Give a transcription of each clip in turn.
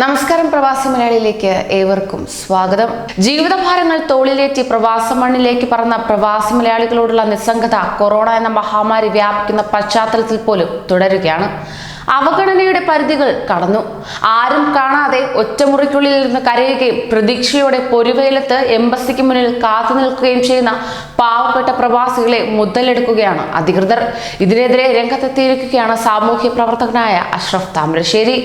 നമസ്കാരം പ്രവാസി മലയാളിയിലേക്ക് ഏവർക്കും സ്വാഗതം. ജീവിതഭാരങ്ങൾ തോളിലേറ്റി പ്രവാസ മണ്ണിലേക്ക് പറഞ്ഞ പ്രവാസി മലയാളികളോടുള്ള നിസ്സംഗത കൊറോണ എന്ന മഹാമാരി വ്യാപിക്കുന്ന പശ്ചാത്തലത്തിൽ പോലും തുടരുകയാണ്. അവഗണനയുടെ പരിധികൾ കടന്നു. ആരും കാണാതെ ഒറ്റമുറിക്കുള്ളിൽ നിന്ന് കരയുകയും പ്രതീക്ഷയോടെ പൊരുവേലത്ത് എംബസിക്ക് മുന്നിൽ കാത്തു നിൽക്കുകയും ചെയ്യുന്ന പാവപ്പെട്ട പ്രവാസികളെ മുതലെടുക്കുകയാണ് അധികൃതർ. ഇതിനെതിരെ രംഗത്തെത്തിയിരിക്കുകയാണ് സാമൂഹ്യ പ്രവർത്തകനായ അഷ്റഫ് താമരശ്ശേരി.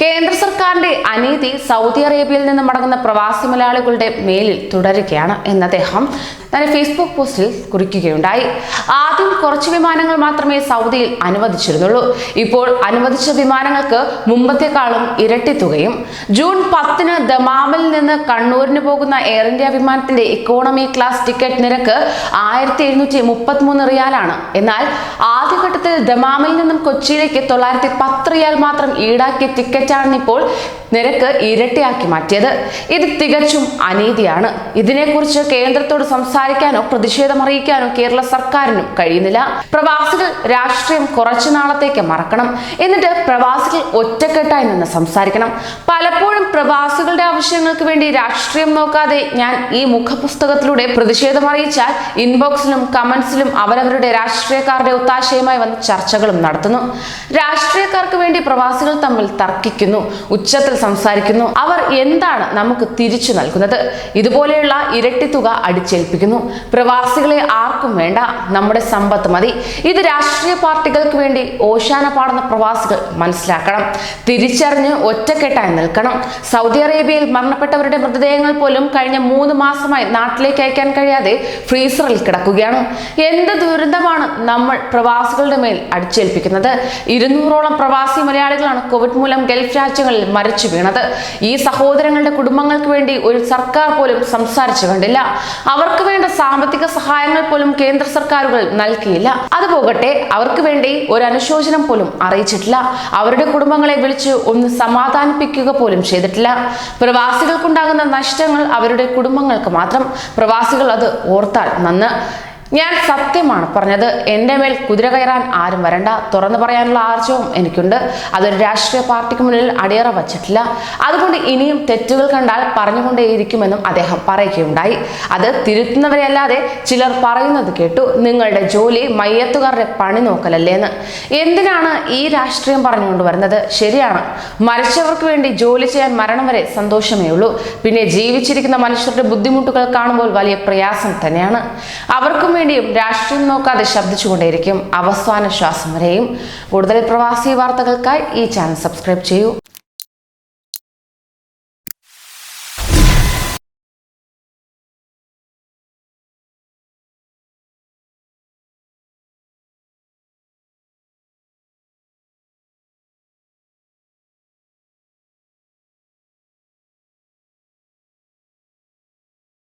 കേന്ദ്ര സർക്കാരിന്റെ അനീതി സൗദി അറേബ്യയിൽ നിന്ന് മടങ്ങുന്ന പ്രവാസി മലയാളികളുടെ മേലിൽ തുടരുകയാണ് എന്ന് അദ്ദേഹം തന്റെ ഫേസ്ബുക്ക് പോസ്റ്റിൽ കുറിക്കുകയുണ്ടായി. ആദ്യം കുറച്ച് വിമാനങ്ങൾ മാത്രമേ സൗദിയിൽ അനുവദിച്ചിരുന്നുള്ളൂ. ഇപ്പോൾ അനുവദിച്ച വിമാനങ്ങൾക്ക് മുമ്പത്തെക്കാളും ഇരട്ടി തുകയും ജൂൺ പത്തിന് ദമാമിൽ നിന്ന് കണ്ണൂരിന് പോകുന്ന എയർ ഇന്ത്യ വിമാനത്തിന്റെ ഇക്കോണമി ക്ലാസ് ടിക്കറ്റ് നിരക്ക് ആയിരത്തി എഴുന്നൂറ്റി മുപ്പത്തി മൂന്ന് റിയാലാണ്. എന്നാൽ ആദ്യഘട്ടത്തിൽ ദമാമിൽ നിന്നും കൊച്ചിയിലേക്ക് തൊള്ളായിരത്തി പത്ത് റിയാൽ മാത്രം ഈടാക്കിയ ടിക്കറ്റാണ് ഇപ്പോൾ നിരക്ക് ഇരട്ടിയാക്കി മാറ്റിയത്. ഇത് തികച്ചും അനീതിയാണ്. ഇതിനെക്കുറിച്ച് കേന്ദ്രത്തോട് സംസാരിക്കാനോ പ്രതിഷേധം അറിയിക്കാനോ കേരള സർക്കാരിനും കഴിയുന്നില്ല. പ്രവാസികൾ രാഷ്ട്രീയം കുറച്ചു നാളത്തേക്ക് മറക്കണം. എന്നിട്ട് പ്രവാസികൾ ഒറ്റക്കെട്ടായി നിന്ന് സംസാരിക്കണം. പലപ്പോഴും പ്രവാസികളുടെ ആവശ്യങ്ങൾക്ക് വേണ്ടി രാഷ്ട്രീയം നോക്കാതെ ഞാൻ ഈ മുഖപുസ്തകത്തിലൂടെ പ്രതിഷേധം അറിയിച്ചാൽ ഇൻബോക്സിലും കമന്റ്സിലും അവരവരുടെ രാഷ്ട്രീയക്കാരുടെ ഒത്താശയുമായി വന്ന് ചർച്ചകളും നടത്തുന്നു. രാഷ്ട്രീയക്കാർക്ക് വേണ്ടി പ്രവാസികൾ തമ്മിൽ തർക്കിക്കുന്നു. ഉച്ചത്തിൽ സംസാരിക്കുന്നു. അവർ എന്താണ് നമുക്ക് തിരിച്ചു നൽകുന്നത്? ഇതുപോലെയുള്ള ഇരട്ടി തുക അടിച്ചേൽപ്പിക്കുന്നു. പ്രവാസികളെ ആർക്കും വേണ്ട നമ്മുടെ സമ്പത്ത് മതി. ഇത് രാഷ്ട്രീയ പാർട്ടികൾക്ക് വേണ്ടി ഓശാന പാടുന്ന പ്രവാസികൾ മനസ്സിലാക്കണം. തിരിച്ചറിഞ്ഞ് ഒറ്റക്കെട്ടായി നിൽക്കണം. സൗദി അറേബ്യയിൽ മരണപ്പെട്ടവരുടെ മൃതദേഹങ്ങൾ പോലും കഴിഞ്ഞ മൂന്ന് മാസമായി നാട്ടിലേക്ക് അയക്കാൻ കഴിയാതെ ഫ്രീസറിൽ കിടക്കുകയാണ്. എന്ത് ദുരന്തമാണ് നമ്മൾ പ്രവാസികളുടെ മേൽ അടിച്ചേൽപ്പിക്കുന്നത്? ഇരുന്നൂറോളം പ്രവാസി മലയാളികളാണ് കോവിഡ് മൂലം ഗൾഫ് രാജ്യങ്ങളിൽ മരിച്ചു വീണത്. ഈ സഹോദരങ്ങളുടെ കുടുംബങ്ങൾക്ക് വേണ്ടി ഒരു സർക്കാർ പോലും സംസാരിച്ചു കണ്ടില്ല. അവർക്ക് വേണ്ട സാമ്പത്തിക സഹായങ്ങൾ പോലും കേന്ദ്ര സർക്കാരുകൾ നൽകിയില്ല. അത് പോകട്ടെ അവർക്ക് വേണ്ടി ഒരു അനുശോചനം പോലും അറിയിച്ചിട്ടില്ല. അവരുടെ കുടുംബങ്ങളെ വിളിച്ച് ഒന്ന് സമാധാനിപ്പിക്കുക പോലും ചെയ്തിട്ടില്ല. പ്രവാസികൾക്കുണ്ടാകുന്ന നഷ്ടങ്ങൾ അവരുടെ കുടുംബങ്ങൾക്ക് മാത്രം. പ്രവാസികൾ അത് ഓർത്താൽ നന്ന്. ഞാൻ സത്യമാണ് പറഞ്ഞത്. എന്റെ മേൽ കുതിര കയറാൻ ആരും വരണ്ട. തുറന്നു പറയാനുള്ള ആർജവും എനിക്കുണ്ട്. അതൊരു രാഷ്ട്രീയ പാർട്ടിക്ക് മുന്നിൽ അടിയറ വച്ചിട്ടില്ല. അതുകൊണ്ട് ഇനിയും തെറ്റുകൾ കണ്ടാൽ പറഞ്ഞുകൊണ്ടേയിരിക്കുമെന്നും അദ്ദേഹം പറയുകയുണ്ടായി. അത് തിരുത്തുന്നവരെ അല്ലാതെ ചിലർ പറയുന്നത് കേട്ടു. നിങ്ങളുടെ ജോലി മയ്യത്തുകാരുടെ പണി നോക്കലല്ലേ എന്ന് എന്തിനാണ് ഈ രാഷ്ട്രീയം പറഞ്ഞുകൊണ്ട് വരുന്നത്? ശരിയാണ്. മരിച്ചവർക്ക് വേണ്ടി ജോലി ചെയ്യാൻ മരണം വരെ സന്തോഷമേ ഉള്ളൂ. പിന്നെ ജീവിച്ചിരിക്കുന്ന മനുഷ്യരുടെ ബുദ്ധിമുട്ടുകൾ കാണുമ്പോൾ വലിയ പ്രയാസം തന്നെയാണ്. അവർക്കും വേണ്ടിയും രാഷ്ട്രീയം നോക്കാതെ ശബ്ദിച്ചുകൊണ്ടേയിരിക്കും. അവസാന ശ്വാസം വരെയും. കൂടുതൽ പ്രവാസി വാർത്തകൾക്കായി ഈ ചാനൽ സബ്സ്ക്രൈബ് ചെയ്യൂ.